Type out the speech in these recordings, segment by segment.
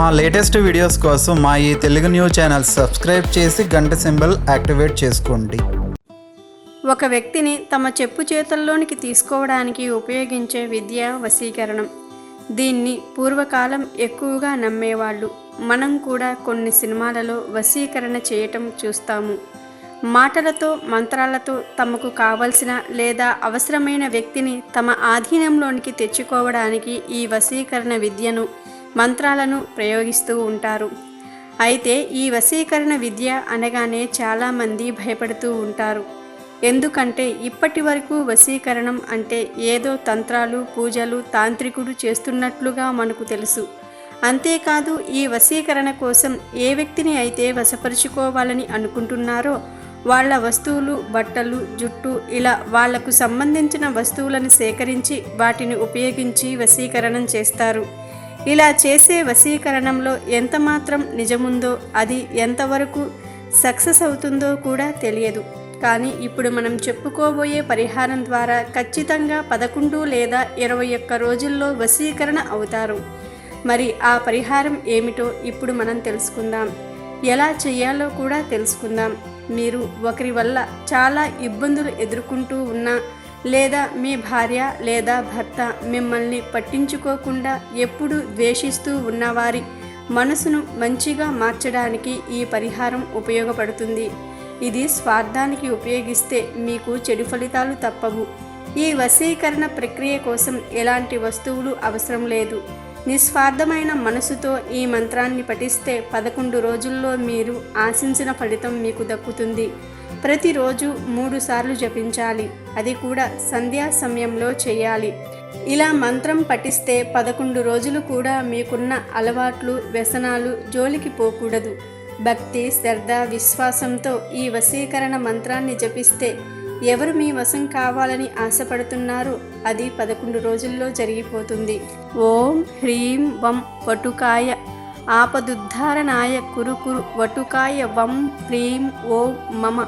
మా latest videos కోసం మా ఈ తెలుగు న్యూస్ ఛానల్ సబ్స్క్రైబ్ చేసి గంట సింబల్ యాక్టివేట్ చేసుకోండి. ఒక వ్యక్తిని తమ చెప్పు చేతుల్లోనికి తీసుకోవడానికి ఉపయోగించే విద్య వశీకరణం. దీన్ని పూర్వకాలం ఎక్కువగా నమ్మేవాళ్ళు. మనం కూడా కొన్ని సినిమాలలో వశీకరణ చేయటం చూస్తాము. మాటలతో మంత్రాలతో తమకు కావలసిన లేదా అవసరమైన వ్యక్తిని తమ ఆధీనంలోనికి తెచ్చుకోవడానికి ఈ వశీకరణ విద్యను మంత్రాలను ప్రయోగిస్తూ ఉంటారు. అయితే ఈ వశీకరణ విద్య అనగానే చాలామంది భయపడుతూ ఉంటారు. ఎందుకంటే ఇప్పటి వరకు వశీకరణం అంటే ఏదో తంత్రాలు పూజలు తాంత్రికుడు చేస్తున్నట్లుగా మనకు తెలుసు. అంతేకాదు ఈ వశీకరణ కోసం ఏ వ్యక్తిని అయితే వశపరుచుకోవాలని అనుకుంటున్నారో వాళ్ళ వస్తువులు బట్టలు జుట్టు ఇలా వాళ్ళకు సంబంధించిన వస్తువులను సేకరించి వాటిని ఉపయోగించి వశీకరణం చేస్తారు. ఇలా చేసే వశీకరణంలో ఎంత మాత్రం నిజముందో అది ఎంతవరకు సక్సెస్ అవుతుందో కూడా తెలియదు. కానీ ఇప్పుడు మనం చెప్పుకోబోయే పరిహారం ద్వారా ఖచ్చితంగా పదకొండు లేదా ఇరవై ఒక్క రోజుల్లో వశీకరణ అవుతారు. మరి ఆ పరిహారం ఏమిటో ఇప్పుడు మనం తెలుసుకుందాం. ఎలా చేయాలో కూడా తెలుసుకుందాం. మీరు ఒకరి వల్ల చాలా ఇబ్బందులు ఎదుర్కొంటూ ఉన్నా లేదా మీ భార్య లేదా భర్త మిమ్మల్ని పట్టించుకోకుండా ఎప్పుడు ద్వేషిస్తూ ఉన్నవారి మనసును మంచిగా మార్చడానికి ఈ పరిహారం ఉపయోగపడుతుంది. ఇది స్వార్థానికి ఉపయోగిస్తే మీకు చెడు ఫలితాలు తప్పవు. ఈ వశీకరణ ప్రక్రియ కోసం ఎలాంటి వస్తువులు అవసరం లేదు. నిస్వార్థమైన మనసుతో ఈ మంత్రాన్ని పఠిస్తే పదకొండు రోజుల్లో మీరు ఆశించిన ఫలితం మీకు దక్కుతుంది. ప్రతిరోజు మూడు సార్లు జపించాలి. అది కూడా సంధ్యా సమయంలో చేయాలి. ఇలా మంత్రం పఠిస్తే పదకొండు రోజులు కూడా మీకున్న అలవాట్లు వ్యసనాలు జోలికి పోకూడదు. భక్తి శ్రద్ధ విశ్వాసంతో ఈ వశీకరణ మంత్రాన్ని జపిస్తే ఎవరు మీ వశం కావాలని ఆశపడుతున్నారో అది పదకొండు రోజుల్లో జరిగిపోతుంది. ఓం హ్రీం వం వటుకాయ ఆపదుద్ధారణాయ కురు కురు వటుకాయ వం హ్రీం ఓం మమ.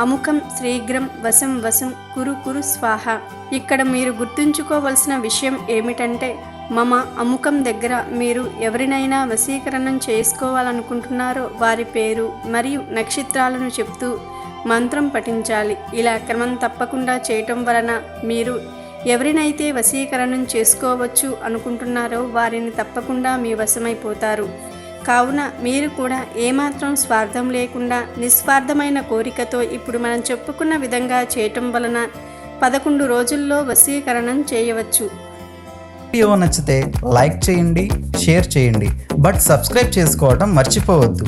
అముఖం శ్రీగ్రం వశం వశం కురు కురు స్వాహ. ఇక్కడ మీరు గుర్తుంచుకోవలసిన విషయం ఏమిటంటే మమ అముఖం దగ్గర మీరు ఎవరినైనా వశీకరణం చేసుకోవాలనుకుంటున్నారో వారి పేరు మరియు నక్షత్రాలను చెప్తూ మంత్రం పఠించాలి. ఇలా క్రమం తప్పకుండా చేయటం వలన మీరు ఎవరినైతే వశీకరణం చేసుకోవచ్చు అనుకుంటున్నారో వారిని తప్పకుండా మీ వశమైపోతారు. కావున మీరు కూడా ఏమాత్రం స్వార్థం లేకుండా నిస్వార్థమైన కోరికతో ఇప్పుడు మనం చెప్పుకున్న విధంగా చేయటం వలన పదకొండు రోజుల్లో వశీకరణం చేయవచ్చు. వీడియో నచ్చితే లైక్ చేయండి షేర్ చేయండి. బట్ సబ్స్క్రైబ్ చేసుకోవడం మర్చిపోవద్దు.